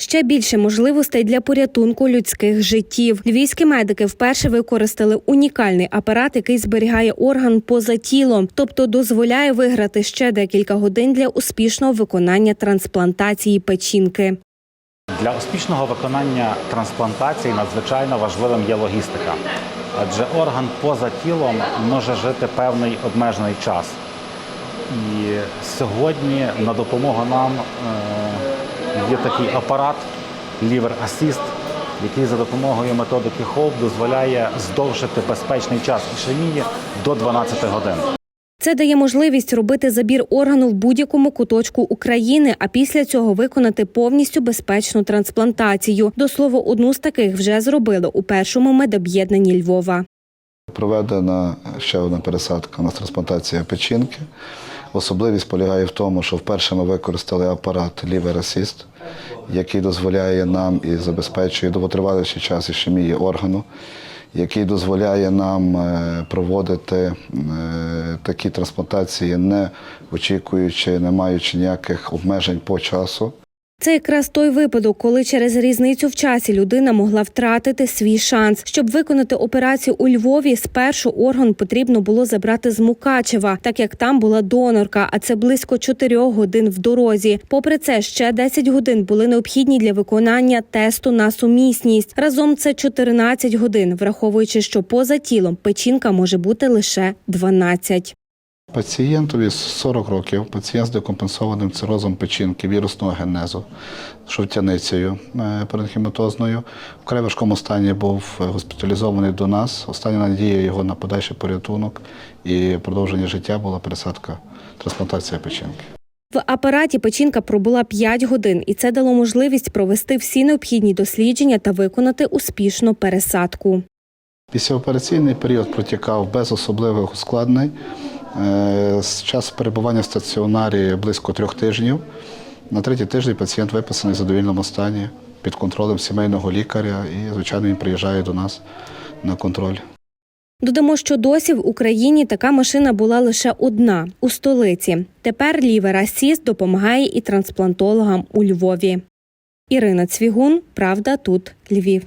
Ще більше можливостей для порятунку людських життів. Львівські медики вперше використали унікальний апарат, який зберігає орган поза тілом, тобто дозволяє виграти ще декілька годин для успішного виконання трансплантації печінки. Для успішного виконання трансплантації надзвичайно важливим є логістика, адже орган поза тілом може жити певний обмежений час. І сьогодні на допомогу нам е, є такий апарат Liver Assist, який за допомогою методики HOPE дозволяє здовжити безпечний час ішемії до 12 годин. Це дає можливість робити забір органу в будь-якому куточку України, а після цього виконати повністю безпечну трансплантацію. До слова, одну з таких вже зробили у першому медоб'єднанні Львова. Проведена ще одна пересадка на трансплантація печінки. Особливість полягає в тому, що вперше ми використали апарат Assist, який дозволяє нам і забезпечує довготриваліший час ішемії органу, який дозволяє нам е, проводити е, такі трансплантації, не очікуючи, не маючи ніяких обмежень по часу. Це якраз той випадок, коли через різницю в часі людина могла втратити свій шанс. Щоб виконати операцію у Львові, спершу орган потрібно було забрати з Мукачева, так як там була донорка, а це близько 4 годин в дорозі. Попри це, ще 10 годин були необхідні для виконання тесту на сумісність. Разом це 14 годин, враховуючи, що поза тілом печінка може бути лише 12. Пацієнтові 40 років, пацієнт з декомпенсованим цирозом печінки, вірусного генезу, шовтяницею е, передхематозною. В край важкому стані був госпіталізований до нас. Остання надія його на подальший порятунок і продовження життя була пересадка, трансплантація печінки. В апараті печінка пробула 5 годин, і це дало можливість провести всі необхідні дослідження та виконати успішну пересадку. Післяопераційний період протікав без особливих ускладнень. Е, З часу перебування в стаціонарі близько трьох тижнів. На третій тиждень пацієнт виписаний в задовільному стані під контролем сімейного лікаря і, звичайно, він приїжджає до нас на контроль. Додамо, що досі в Україні така машина була лише одна у столиці. Тепер Лівер Асіст допомагає і трансплантологам у Львові. Ірина Цвігун, Правда, тут Львів.